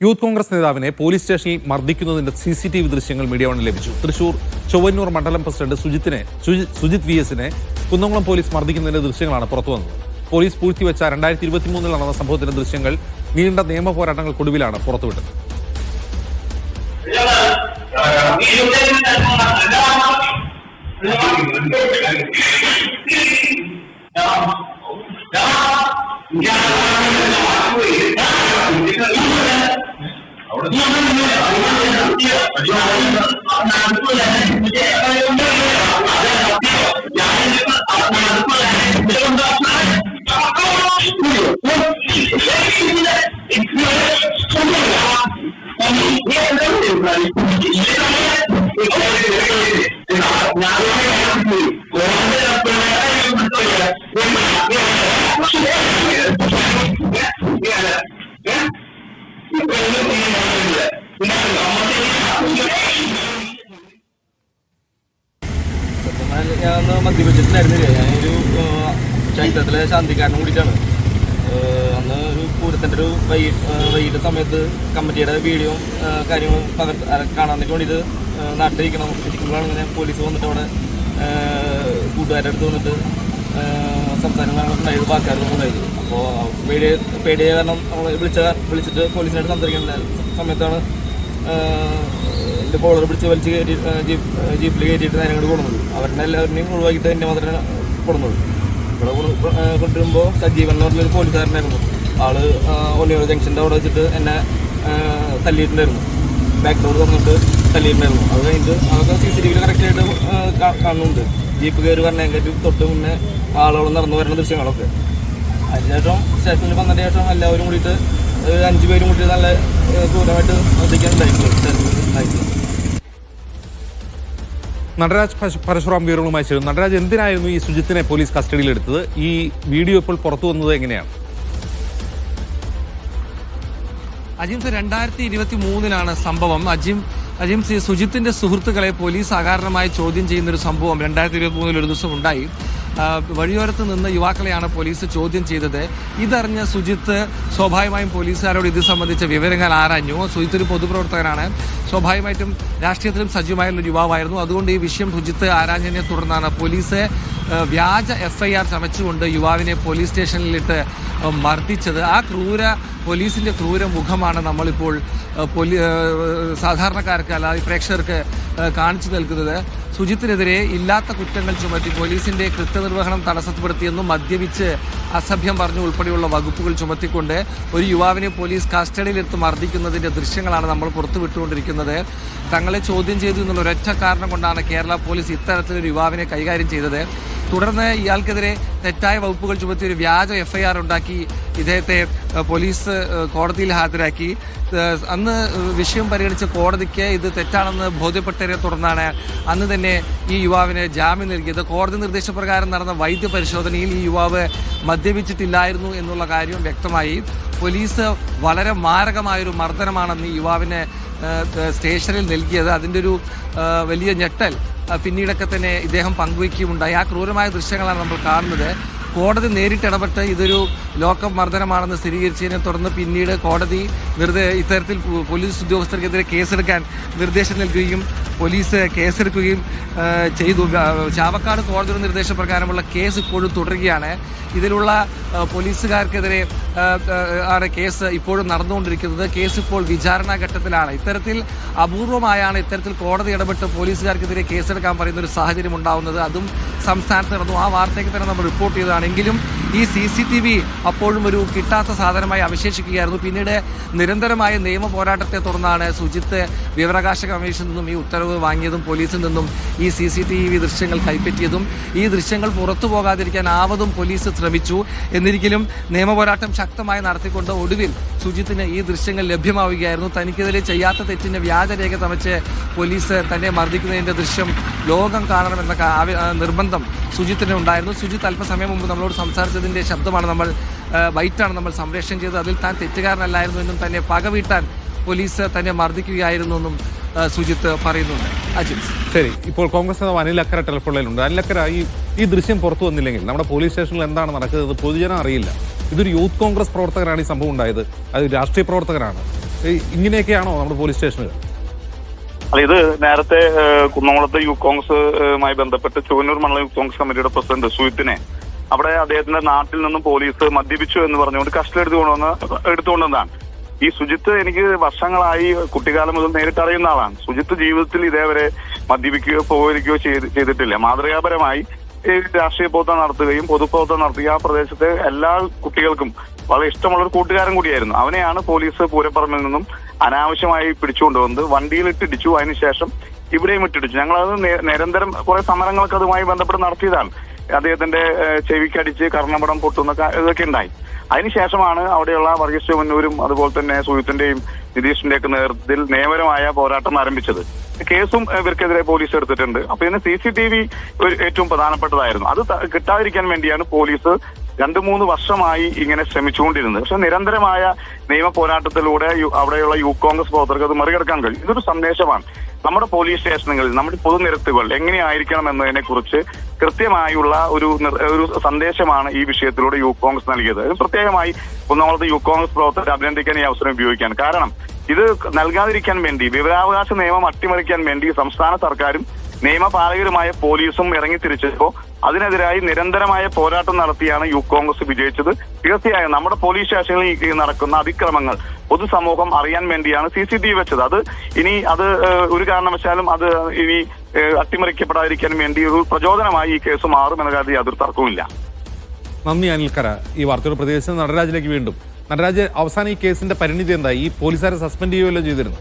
Youth Congress നേതാവിനെ police സ്റ്റേഷനിൽ മർദ്ദിക്കുന്നതിന്റെ സി സി ടി വി ദൃശ്യങ്ങൾ മീഡിയ വണ് ലഭിച്ചു. തൃശൂർ ചൊവ്വന്നൂർ മണ്ഡലം പ്രസിഡന്റ് സുജിത്തിനെ സുജിത് വി എസിനെ കുന്നംകുളം പോലീസ് മർദ്ദിക്കുന്നതിന്റെ ദൃശ്യങ്ങളാണ് പുറത്തുവന്നത് പോലീസ് പൂഴ്ത്തിവെച്ച രണ്ടായിരത്തി ഇരുപത്തിമൂന്നിൽ നടന്ന സംഭവത്തിന്റെ ദൃശ്യങ്ങൾ നീണ്ട നിയമ പോരാട്ടങ്ങൾക്കൊടുവിലാണ് പുറത്തുവിട്ടത്. സത്യം Yeah. ഞാൻ അന്ന് ശാന്തിക്കാരനും കൂടിയിട്ടാണ് അന്ന് ഒരു പൂരത്തിന്റെ ഒരു വൈ വൈകിട്ട് സമയത്ത് കമ്മിറ്റിയുടെ വീഡിയോ കാര്യങ്ങളും പകർ കാണാൻ വേണ്ടിയിട്ട് നാട്ടിലിരിക്കണം ഇരിക്കുമ്പോഴാണ് ഇങ്ങനെ പോലീസ് വന്നിട്ട് അവിടെ കൂട്ടുകാരുടെ അടുത്ത് വന്നിട്ട് സംസാരം ഉണ്ടായത് വാക്കാരൊന്നും ഉണ്ടായത് അപ്പോൾ പേടി പേടിയ കാരണം നമ്മൾ വിളിച്ച വിളിച്ചിട്ട് പോലീസിനായിട്ട് സംസാരിക്കുന്ന സമയത്താണ് എന്റെ കോളർ പിടിച്ച് വലിച്ച് കയറ്റി ജീപ്പ് ജീപ്പിൽ കയറ്റിയിട്ട് നേരെ അങ്ങോട്ട് കൊണ്ടുവന്നത്. അവരുടെ എല്ലാവരുടെയും ഒഴിവാക്കിയിട്ട് എന്നെ മാത്രമേ കൊണ്ടുവന്നത്. ഇവിടെ കൊണ്ടുവരുമ്പോൾ സജീവൻ എന്ന് പറഞ്ഞൊരു പോലീസുകാരനായിരുന്നു. ആൾ ഒലിയോ ജംഗ്ഷന്റെ അവിടെ വെച്ചിട്ട് എന്നെ തല്ലിയിട്ടുണ്ടായിരുന്നു. ബാക്ക് ഡോർ തുറന്നിട്ട് തല്ലിയിട്ടുണ്ടായിരുന്നു. അത് കഴിഞ്ഞിട്ട് അതൊക്കെ സി സി ടി വിയിൽ കറക്റ്റായിട്ട് കാണുന്നുണ്ട്. ജീപ്പ് കയറി പറഞ്ഞേക്കാറ്റ് തൊട്ട് മുന്നേ ആളുകൾ നടന്നു വരുന്ന ദൃശ്യങ്ങളൊക്കെ. അതിനുശേഷം സ്റ്റേഷനിൽ വന്നതിന് ശേഷം എല്ലാവരും കൂടിയിട്ട് അഞ്ചു അഞ്ച് പേരും കൂടി നല്ല ദൂരമായിട്ട് ഉണ്ടായിട്ടുണ്ട് സ്റ്റേഷനിൽ നടരാജ് പരശു- പരശുറാം വീറുകളുമായി ചേരും നടരാജ് എന്തിനായിരുന്നു ഈ സുജിത്തിനെ പോലീസ് കസ്റ്റഡിയിലെടുത്തത്? ഈ വീഡിയോ ഇപ്പോൾ പുറത്തു വന്നത് എങ്ങനെയാണ്? അജിംസ് രണ്ടായിരത്തി ഇരുപത്തി മൂന്നിലാണ് സംഭവം. അജിം അജിംസ് സുജിത്തിന്റെ സുഹൃത്തുക്കളെ പോലീസ് അകാരണമായി ചോദ്യം ചെയ്യുന്ന ഒരു സംഭവം രണ്ടായിരത്തി ഇരുപത്തി മൂന്നിൽ ഒരു ദിവസം ഉണ്ടായി. വഴിയോരത്ത് നിന്ന് യുവാക്കളെയാണ് പോലീസ് ചോദ്യം ചെയ്തത്. ഇതറിഞ്ഞ സുജിത്ത് സ്വാഭാവികമായും പോലീസുകാരോട് ഇത് സംബന്ധിച്ച വിവരങ്ങൾ ആരാഞ്ഞു. സുജിത്ത് ഒരു പൊതുപ്രവർത്തകനാണ്. സ്വാഭാവികമായിട്ടും രാഷ്ട്രീയത്തിലും സജീവമായ ഒരു യുവാവായിരുന്നു. അതുകൊണ്ട് ഈ വിഷയം സുജിത്ത് ആരാഞ്ഞതിനെ തുടർന്നാണ് പോലീസ് ആ, ഐ ആർ ചമച്ചുകൊണ്ട് യുവാവിനെ പോലീസ് സ്റ്റേഷനിലിട്ട് മർദ്ദിച്ചത്. ആ ക്രൂര പോലീസിന്റെ ക്രൂര മുഖമാണ് നമ്മളിപ്പോൾ പോലീ സാധാരണക്കാർക്ക് അല്ലാതെ പ്രേക്ഷകർക്ക് കാണിച്ചു നൽകുന്നത്. സുജിത്തിനെതിരെ ഇല്ലാത്ത കുറ്റങ്ങൾ ചുമത്തി പോലീസിന്റെ കൃത്യനിർവഹണം തടസ്സപ്പെടുത്തിയെന്നും മദ്യപിച്ച് അസഭ്യം പറഞ്ഞു ഉൾപ്പെടെയുള്ള വകുപ്പുകൾ ചുമത്തിക്കൊണ്ട് ഒരു യുവാവിനെ പോലീസ് കസ്റ്റഡിയിലെടുത്ത് മർദ്ദിക്കുന്നതിന്റെ ദൃശ്യങ്ങളാണ് നമ്മൾ പുറത്തുവിട്ടുകൊണ്ടിരിക്കുന്നത്. തങ്ങളെ ചോദ്യം ചെയ്തു എന്നുള്ള ഒരൊറ്റ കാരണം കൊണ്ടാണ് കേരള പോലീസ് ഇത്തരത്തിലൊരു യുവാവിനെ കൈകാര്യം ചെയ്തത്. തുടർന്ന് ഇയാൾക്കെതിരെ തെറ്റായ വകുപ്പുകൾ ചുമത്തി ഒരു വ്യാജ എഫ്ഐആർ ഉണ്ടാക്കി ഇദ്ദേഹത്തെ പോലീസ് കോടതിയിൽ ഹാജരാക്കി. അന്ന് വിഷയം പരിഗണിച്ച കോടതിക്ക് ഇത് തെറ്റാണെന്ന് ബോധ്യപ്പെട്ടതിനെ തുടർന്നാണ് അന്ന് തന്നെ ഈ യുവാവിന് ജാമ്യം നൽകിയത്. കോടതി നിർദ്ദേശപ്രകാരം നടന്ന വൈദ്യ പരിശോധനയിൽ ഈ യുവാവ് മദ്യപിച്ചിട്ടില്ലായിരുന്നു എന്നുള്ള കാര്യം വ്യക്തമായി. പോലീസ് വളരെ മാരകമായൊരു മർദ്ദനമാണെന്ന് യുവാവിന് സ്റ്റേഷനിൽ നൽകിയത്. അതിന്റെ ഒരു വലിയ ഞെട്ടൽ പിന്നീടൊക്കെ തന്നെ ഇദ്ദേഹം പങ്കുവയ്ക്കുകയുണ്ടായി. ആ ക്രൂരമായ ദൃശ്യങ്ങളാണ് നമ്മൾ കാണുന്നത്. കോടതി നേരിട്ട് ഇടപെട്ട് ഇതൊരു ലോക്ക മർദ്ദനമാണെന്ന് സ്ഥിരീകരിച്ചതിനെ തുടർന്ന് പിന്നീട് കോടതി വെറുതെ ഇത്തരത്തിൽ പോലീസ് ഉദ്യോഗസ്ഥർക്കെതിരെ കേസെടുക്കാൻ നിർദ്ദേശം നൽകുകയും പോലീസ് കേസെടുക്കുകയും ചെയ്തു. ചാവക്കാട് കോടതിയുടെ നിർദ്ദേശപ്രകാരമുള്ള കേസ് ഇപ്പോഴും തുടരുകയാണ്. ഇതിലുള്ള പോലീസുകാർക്കെതിരെ ആണ് കേസ് ഇപ്പോഴും നടന്നുകൊണ്ടിരിക്കുന്നത്. കേസ് ഇപ്പോൾ വിചാരണ ഘട്ടത്തിലാണ്. ഇത്തരത്തിൽ അപൂർവമായാണ് ഇത്തരത്തിൽ കോടതി ഇടപെട്ട് പോലീസുകാർക്കെതിരെ കേസെടുക്കാൻ പറയുന്ന ഒരു സാഹചര്യം ഉണ്ടാവുന്നത്. അതും സംസ്ഥാനത്ത് നടന്നു. ആ വാർത്തയ്ക്ക് തന്നെ നമ്മൾ റിപ്പോർട്ട് ചെയ്തതാണെങ്കിലും ഈ സി സി ടി വി അപ്പോഴും ഒരു കിട്ടാത്ത സാധനമായി അവശേഷിക്കുകയായിരുന്നു. പിന്നീട് നിരന്തരമായ നിയമ പോരാട്ടത്തെ തുടർന്നാണ് സുജിത്ത് വിവരാകാശ കമ്മീഷനിൽ നിന്നും ഈ ഉത്തരവ് വാങ്ങിയതും പോലീസിൽ നിന്നും ഈ സി സി ടി വി ദൃശ്യങ്ങൾ കൈപ്പറ്റിയതും. ഈ ദൃശ്യങ്ങൾ പുറത്തു പോകാതിരിക്കാൻ ആവതും പോലീസ് ശ്രമിച്ചു. എന്നിരിക്കലും നിയമപോരാട്ടം ശക്തമായി നടത്തിക്കൊണ്ട് ഒടുവിൽ സുജിത്തിന് ഈ ദൃശ്യങ്ങൾ ലഭ്യമാവുകയായിരുന്നു. തനിക്കെതിരെ ചെയ്യാത്ത തെറ്റിന്റെ വ്യാജരേഖ തമച്ച് പോലീസ് തന്നെ മർദ്ദിക്കുന്നതിന്റെ ദൃശ്യം ലോകം കാണണമെന്ന നിർബന്ധം സുജിത്തിന് ഉണ്ടായിരുന്നു. സുജിത്ത് അല്പസമയം മുമ്പ് നമ്മളോട് സംസാരിച്ചതിന്റെ ശബ്ദമാണ് നമ്മൾ ബൈറ്റാണ് നമ്മൾ സംപ്രേഷണം ചെയ്തത്. അതിൽ താൻ തെറ്റുകാരനല്ലായിരുന്നു എന്നും തന്നെ പക വീട്ടാൻ പോലീസ് തന്നെ മർദ്ദിക്കുകയായിരുന്നു എന്നും സുജിത്ത് പറയുന്നുണ്ട്. അജിത്. ശരി ഇപ്പോൾ കോൺഗ്രസ് നേതാവ് അനിൽ അക്കര ടെലിഫോണിലുണ്ട് അനിൽ അക്കര ഈ ഈ ദൃശ്യം പുറത്തു വന്നില്ലെങ്കിൽ നമ്മുടെ പോലീസ് സ്റ്റേഷനിൽ എന്താണ് നടക്കുന്നത് പൊതുജനം അറിയില്ല. ഇതൊരു യൂത്ത് കോൺഗ്രസ് പ്രവർത്തകരാണ് ഈ സംഭവം ഉണ്ടായത്. അത് രാഷ്ട്രീയ പ്രവർത്തകരാണ് ഇങ്ങനെയൊക്കെയാണോ നമ്മുടെ പോലീസ് സ്റ്റേഷനുകൾ അല്ല ഇത് നേരത്തെ കുന്നംകുളത്ത് യൂത്ത് കോൺഗ്രസുമായി ബന്ധപ്പെട്ട് ചുവന്നൂർ മണ്ഡലം യൂത്ത് കോൺഗ്രസ് കമ്മിറ്റിയുടെ പ്രസിഡന്റ് സുയിത്തിനെ അവിടെ അദ്ദേഹത്തിന്റെ നാട്ടിൽ നിന്നും പോലീസ് മദ്യപിച്ചു എന്ന് പറഞ്ഞുകൊണ്ട് കസ്റ്റഡി എടുത്തുകൊണ്ടുവന്ന് എടുത്തുകൊണ്ടുവന്നതാണ്. ഈ സുജിത്ത് എനിക്ക് വർഷങ്ങളായി കുട്ടിക്കാലം മുതൽ നേരിട്ട് അറിയുന്ന ആളാണ്. സുജിത്ത് ജീവിതത്തിൽ ഇതേവരെ മദ്യപിക്കുകയോ ചെയ്ത് ചെയ്തിട്ടില്ല. മാതൃകാപരമായി രാഷ്ട്രീയ പ്രവർത്തനം നടത്തുകയും പൊതുപ്രവർത്തനം നടത്തുകയും ആ പ്രദേശത്തെ എല്ലാ കുട്ടികൾക്കും വളരെ ഇഷ്ടമുള്ള ഒരു കൂട്ടുകാരൻ കൂടിയായിരുന്നു. അവനെയാണ് പോലീസ് പൂരപ്പറമ്പിൽ നിന്നും അനാവശ്യമായി പിടിച്ചുകൊണ്ടുവന്നത്. വണ്ടിയിലിട്ട് ഇടിച്ചു. അതിനുശേഷം ഇവിടെയും ഇട്ടിടിച്ചു. ഞങ്ങളത് നിരന്തരം കുറെ സമരങ്ങളൊക്കെ അതുമായി ബന്ധപ്പെട്ട് നടത്തിയതാണ്. അദ്ദേഹത്തിന്റെ ചെവിക്കടിച്ച് കർണപടം പൊട്ടുന്ന ഇതൊക്കെ ഉണ്ടായി. അതിനുശേഷമാണ് അവിടെയുള്ള വർഗീസ് മുന്നൂരും അതുപോലെ തന്നെ സുയുത്തിന്റെയും നിതീഷിന്റെ ഒക്കെ നേതൃത്വത്തിൽ നിയമപരമായ പോരാട്ടം ആരംഭിച്ചത്. കേസും ഇവർക്കെതിരെ പോലീസ് എടുത്തിട്ടുണ്ട്. അപ്പൊ ഇതിന് സി സി ടി വി ഏറ്റവും പ്രധാനപ്പെട്ടതായിരുന്നു. അത് കിട്ടാതിരിക്കാൻ വേണ്ടിയാണ് പോലീസ് രണ്ടു മൂന്ന് വർഷമായി ഇങ്ങനെ ശ്രമിച്ചുകൊണ്ടിരുന്നത്. പക്ഷെ നിരന്തരമായ നിയമ പോരാട്ടത്തിലൂടെ യു- അവിടെയുള്ള യൂത്ത് കോൺഗ്രസ് പ്രവർത്തകർക്ക് അത് മറികടക്കാൻ കഴിയും ഇതൊരു സന്ദേശമാണ്. നമ്മുടെ പോലീസ് സ്റ്റേഷനുകളിൽ നമ്മുടെ പൊതുനിരത്തുകൾ എങ്ങനെയായിരിക്കണം എന്നതിനെ കുറിച്ച് കൃത്യമായുള്ള ഒരു ഒരു സന്ദേശമാണ് ഈ വിഷയത്തിലൂടെ യൂത്ത് കോൺഗ്രസ് നൽകിയത്. പ്രത്യേകമായി ഒന്നാമത് യൂത്ത് കോൺഗ്രസ് പ്രവർത്തകർ അഭിനന്ദിക്കാൻ ഈ അവസരം ഉപയോഗിക്കാൻ കാരണം ഇത് നൽകാതിരിക്കാൻ വേണ്ടി വിവരാവകാശ നിയമം അട്ടിമറിക്കാൻ വേണ്ടി സംസ്ഥാന സർക്കാരും നിയമപാലകരുമായ പോലീസും ഇറങ്ങിത്തിരിച്ചപ്പോ അതിനെതിരായി നിരന്തരമായ പോരാട്ടം നടത്തിയാണ് യൂത്ത് കോൺഗ്രസ് വിജയിച്ചത്. തീർച്ചയായും നമ്മുടെ പോലീസ് സ്റ്റേഷനിൽ നടക്കുന്ന അതിക്രമങ്ങൾ പൊതുസമൂഹം അറിയാൻ വേണ്ടിയാണ് സി സി ടി വി വെച്ചത്. അത് ഇനി അത് ഒരു കാരണവശാലും അത് ഇനി അട്ടിമറിക്കപ്പെടാതിരിക്കാൻ വേണ്ടി ഒരു പ്രചോദനമായി ഈ കേസ് മാറുമെന്ന കാര്യത്തിൽ യാതൊരു തർക്കവുമില്ല. നന്ദി അനിൽക്കര. ഈ വാർത്തയുടെ പ്രതികരിച്ച് നടരാജിലേക്ക് വീണ്ടും. നടരാജ് അവസാനം ഈ കേസിന്റെ പരിണിതി എന്താ ഈ പോലീസുകാരെ സസ്പെൻഡ് ചെയ്യുകയല്ലോ ചെയ്തിരുന്നു